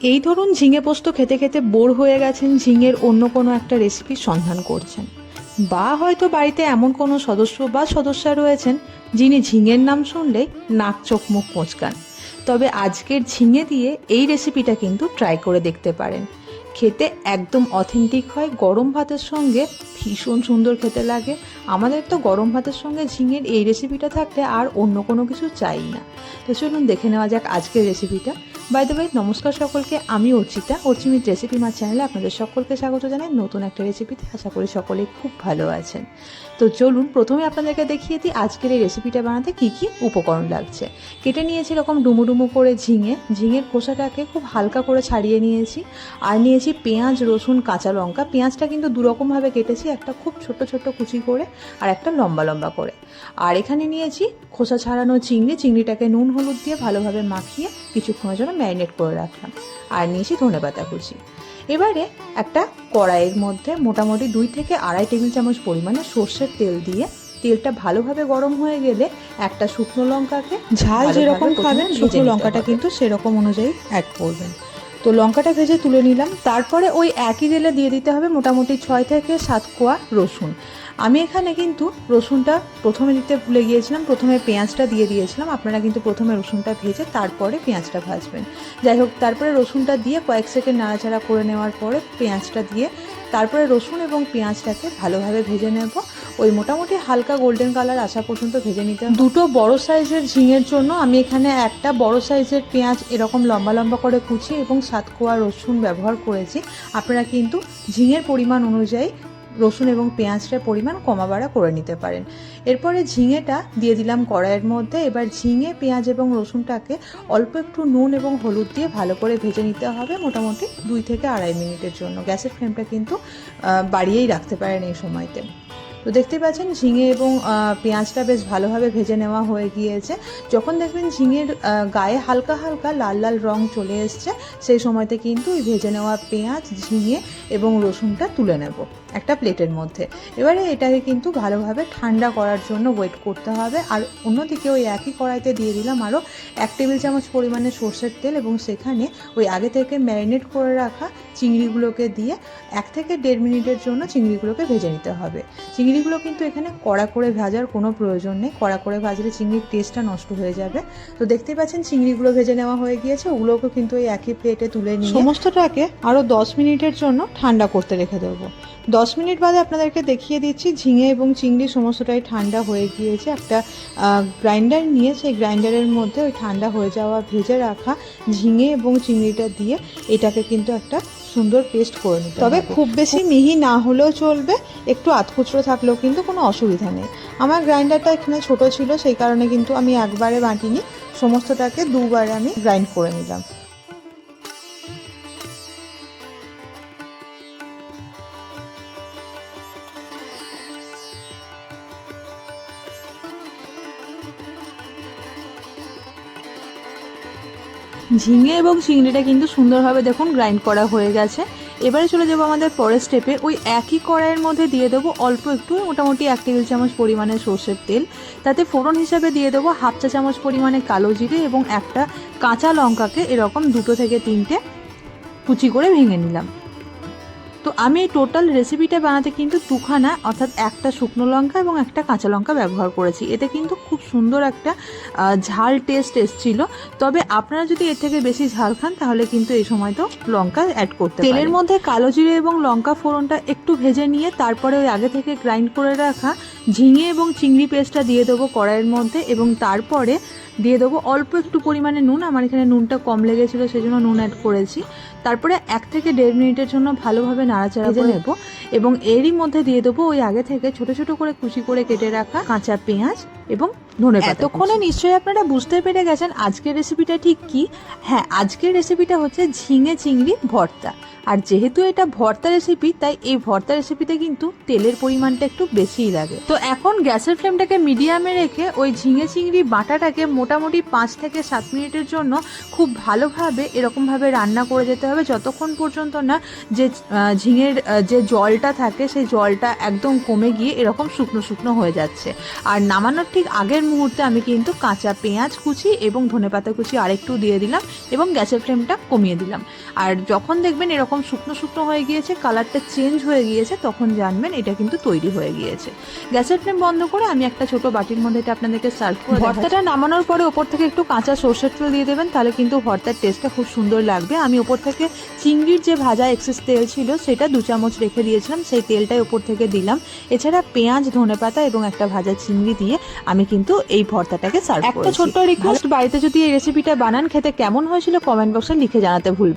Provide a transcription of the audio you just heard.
এই ধরুন ঝিঙে পোস্ত খেতে খেতে বোর হয়ে গেছেন, ঝিঙের অন্য কোনো একটা রেসিপির সন্ধান করছেন। বা হয়তো বাড়িতে এমন কোনো সদস্য বা সদস্যা রয়েছেন, যিনি ঝিঙের নাম শুনলে নাক চোখ মুখ কোঁচকান তবে আজকের ঝিঙে দিয়ে এই রেসিপিটা কিন্তু ট্রাই করে দেখতে পারেন। খেতে একদম অথেন্টিক হয়। গরম ভাতের সঙ্গে ভীষণ সুন্দর খেতে লাগে। আমাদের তো গরম ভাতের সঙ্গে ঝিঙের এই রেসিপিটা থাকলে আর অন্য কোনো কিছু চাই না। তো চলুন দেখে নেওয়া যাক আজকের রেসিপিটা বাই দ্য নমস্কার সকলকে, আমি অর্চিতা। অর্চিমিত রেসিপি মার চ্যানেলে আপনাদের সকলকে স্বাগত জানাই। নতুন একটা রেসিপিতে আশা করি সকলে খুব ভালো আছেন। তো চলুন প্রথমে আপনাদেরকে দেখিয়ে দিই আজকের এই রেসিপিটা বানাতে কী কী উপকরণ লাগছে। কেটে নিয়েছি এরকম ডুমো ডুমো করে ঝিঙে। ঝিঙের খোসাটাকে খুব হালকা করে ছাড়িয়ে নিয়েছি। আর নিয়েছি পেঁয়াজ রসুন কাঁচা লঙ্কা। পেঁয়াজটা কিন্তু দুরকমভাবে কেটেছি একটা খুব ছোট ছোট কুচি করে আর একটা লম্বা লম্বা করে। আর এখানে নিয়েছি খোসা ছাড়ানো চিংড়ি। চিংড়িটাকে নুন হলুদ দিয়ে ভালোভাবে মাখিয়ে কিছুক্ষণের জন্য ম্যারিনেট করে রাখলাম। আর নিয়েছি ধনে পাতা কুচি। এবারে একটা কড়াইয়ের মধ্যে মোটামুটি দুই থেকে আড়াই টেবিল চামচ পরিমাণে সর্ষের তেল দিয়ে তেলটা ভালোভাবে গরম হয়ে গেলে একটা শুকনো লঙ্কাকে ঝাল যেরকম খাবেন শুকনো লঙ্কাটা কিন্তু সেরকম অনুযায়ী অ্যাড করবেন। তো লঙ্কাটা ভেজে তুলে নিলাম। তারপরে ওই একই তেলে দিয়ে দিতে হবে মোটামুটি ছয় থেকে সাত কোয়া রসুন। আমি এখানে কিন্তু রসুনটা প্রথমে দিতে ভুলে গিয়েছিলাম, প্রথমে পেঁয়াজটা দিয়ে দিয়েছিলাম। আপনারা কিন্তু প্রথমে রসুনটা ভেজে তারপরে পেঁয়াজটা ভাজবেন। যাই হোক, তারপরে রসুনটা দিয়ে কয়েক সেকেন্ড নাড়াচাড়া করে নেওয়ার পরে পেঁয়াজটা দিয়ে তারপরে রসুন এবং পেঁয়াজটাকে ভালোভাবে ভেজে নেব ওই মোটামুটি হালকা গোল্ডেন কালার আসা পর্যন্ত ভেজে নিতে। দুটো বড় সাইজের ঝিঙের জন্য আমি এখানে একটা বড় সাইজের পেঁয়াজ এরকম লম্বা লম্বা করে কুচি এবং সাত কোয়া রসুন ব্যবহার করেছি আপনারা কিন্তু ঝিঙের পরিমাণ অনুযায়ী রসুন এবং পেঁয়াজটার পরিমাণ কমা বাড়া করে নিতে পারেন। এরপরে ঝিঙেটা দিয়ে দিলাম কড়াইয়ের মধ্যে। এবার ঝিঙে, পেঁয়াজ এবং রসুনটাকে অল্প একটু নুন এবং হলুদ দিয়ে ভালো করে ভেজে নিতে হবে মোটামুটি দুই থেকে আড়াই মিনিটের জন্য। গ্যাসের ফ্লেমটা কিন্তু বাড়িয়েই রাখতে পারেন এই সময়তে। তো দেখতে পাচ্ছেন, ঝিঙে এবং পেঁয়াজটা বেশ ভালোভাবে ভেজে নেওয়া হয়ে গিয়েছে। যখন দেখবেন ঝিঙের গায়ে হালকা হালকা লাল লাল রং চলে এসছে, সেই সময়তে কিন্তু ওই ভেজে নেওয়া পেঁয়াজ, ঝিঙে এবং রসুনটা তুলে নেব একটা প্লেটের মধ্যে। এবারে এটাকে কিন্তু ভালোভাবে ঠান্ডা করার জন্য ওয়েট করতে হবে। আর অন্যদিকে ওই একই কড়াইতে দিয়ে দিলাম আরও এক টেবিল চামচ পরিমাণে সর্ষের তেল এবং সেখানে ওই আগে থেকে ম্যারিনেট করে রাখা চিংড়িগুলোকে দিয়ে এক থেকে দেড় মিনিটের জন্য চিংড়িগুলোকে ভেজে নিতে হবে। চিংড়িগুলো কিন্তু এখানে কড়া করে ভাজার কোনো প্রয়োজন নেই। কড়া করে ভাজলে চিংড়ির টেস্টটা নষ্ট হয়ে যাবে। তো দেখতে পাচ্ছেন চিংড়িগুলো ভেজে নেওয়া হয়ে গিয়েছে। ওগুলোকে কিন্তু ওই একই প্লেটে তুলে নিয়ে সমস্তটাকে আরও দশ মিনিটের জন্য ঠান্ডা করতে রেখে দেবো। দশ মিনিট বাদে আপনাদেরকে দেখিয়ে দিচ্ছি, ঝিঙে এবং চিংড়ি সমস্তটাই ঠান্ডা হয়ে গিয়েছে। একটা গ্রাইন্ডার নিয়ে সেই গ্রাইন্ডারের মধ্যে ওই ঠান্ডা হয়ে যাওয়া ভেজে রাখা ঝিঙে এবং চিংড়িটা দিয়ে এটাকে কিন্তু একটা সুন্দর পেস্ট করে নিতে তবে খুব বেশি মিহি না হলেও চলবে একটু আধখুচরো থাকলেও কিন্তু কোনো অসুবিধা নেই। আমার গ্রাইন্ডারটা এখানে ছোট ছিল সেই কারণে কিন্তু আমি একবারে বাটিনি। সমস্তটাকে দুবারে আমি গ্রাইন্ড করে নিলাম। ঝিঙে এবং চিংড়িটা কিন্তু সুন্দরভাবে দেখুন গ্রাইন্ড করা হয়ে গেছে। এবারে চলে যাব আমাদের পরের স্টেপে ওই একই কড়াইয়ের মধ্যে দিয়ে দেবো অল্প একটু, মোটামুটি এক টেবিল চামচ পরিমাণে সর্ষের তেল। তাতে ফোড়ন হিসাবে দিয়ে দেবো হাফ চা চামচ পরিমাণে কালো জিরে এবং একটা কাঁচা লঙ্কাকে এরকম দুটো থেকে তিনটে কুচি করে ভেঙে নিলাম। তো আমি এই টোটাল রেসিপিটা বানাতে কিন্তু দুখানা, অর্থাৎ একটা শুকনো লঙ্কা এবং একটা কাঁচা লঙ্কা ব্যবহার করেছি। এতে কিন্তু খুব সুন্দর একটা ঝাল টেস্ট এসছিল। তবে আপনারা যদি এর থেকে বেশি ঝাল খান, তাহলে কিন্তু এই সময় তো লঙ্কা অ্যাড করতে তেলের মধ্যে কালো জিরে এবং লঙ্কা ফোড়নটা একটু ভেজে নিয়ে, তারপরে ওই আগে থেকে গ্রাইন্ড করে রাখা ঝিঙে এবং চিংড়ি পেস্টটা দিয়ে দেবো কড়াইয়ের মধ্যে এবং তারপরে দিয়ে দেবো অল্প একটু পরিমাণে নুন। আমার এখানে নুনটা কম লেগেছিলো সেই জন্য নুন অ্যাড করেছি। তারপরে এক থেকে দেড় মিনিটের জন্য ভালোভাবে নাড়াচাড়া করে নেব এবং এরই মধ্যে দিয়ে দেবো ওই আগে থেকে ছোট ছোট করে খুশি করে কেটে রাখা কাঁচা পেঁয়াজ এবং ধনে এতক্ষণে নিশ্চয়ই আপনারা বুঝতে পেরে গেছেন আজকের রেসিপিটা ঠিক কি? হ্যাঁ আজকের রেসিপিটা হচ্ছে ঝিঙে চিংড়ি ভর্তা। আর যেহেতু এটা ভর্তা রেসিপি তাই এই ভর্তা রেসিপিতে কিন্তু তেলের পরিমাণটা একটু বেশিই লাগে। তো এখন গ্যাসের ফ্লেমটাকে মিডিয়ামে রেখে ওই ঝিঙে চিংড়ি বাটাটাকে মোটামুটি পাঁচ থেকে সাত মিনিটের জন্য খুব ভালোভাবে এরকমভাবে রান্না করে যেতে হবে। যতক্ষণ পর্যন্ত না যে ঝিঙের যে জলটা থাকে, সেই জলটা একদম কমে গিয়ে এরকম শুকনো শুকনো হয়ে যাচ্ছে। আর নামানোর ঠিক আগের মুহূর্তে আমি কিন্তু কাঁচা পেঁয়াজ কুচি এবং ধনেপাতা কুচি আরেকটু দিয়ে দিলাম এবং গ্যাসের ফ্লেমটা কমিয়ে দিলাম। আর যখন দেখবেন এরকম শুকনো শুকনো হয়ে গিয়েছে, কালারটা চেঞ্জ হয়ে গিয়েছে, তখন জানবেন এটা কিন্তু তৈরি হয়ে গিয়েছে। গ্যাসের ফ্লেম বন্ধ করে আমি একটা ছোট বাটির মধ্যে এটা আপনাদেরকে সার্ভ করে ভর্তাটা নামানোর পরে ওপর থেকে একটু কাঁচা সর্ষের তেল দিয়ে দেবেন, তাহলে কিন্তু ভর্তার টেস্টটা খুব সুন্দর লাগবে। আমি ওপর থেকে চিংড়ির যে ভাজা এক্সেস তেল ছিল, সেটা দু চামচ রেখে দিয়েছিলাম, সেই তেলটাই ওপর থেকে দিলাম। এছাড়া পেঁয়াজ ধনেপাতা এবং একটা ভাজা চিংড়ি দিয়ে আমি কিন্তু এই ভর্তাটাকে সার্ভ একটা ছোট্ট রিকোয়েস্ট বাড়িতে যদি এই রেসিপিটা বানান খেতে কেমন হয়েছিল কমেন্ট বক্সে লিখে জানাতে ভুল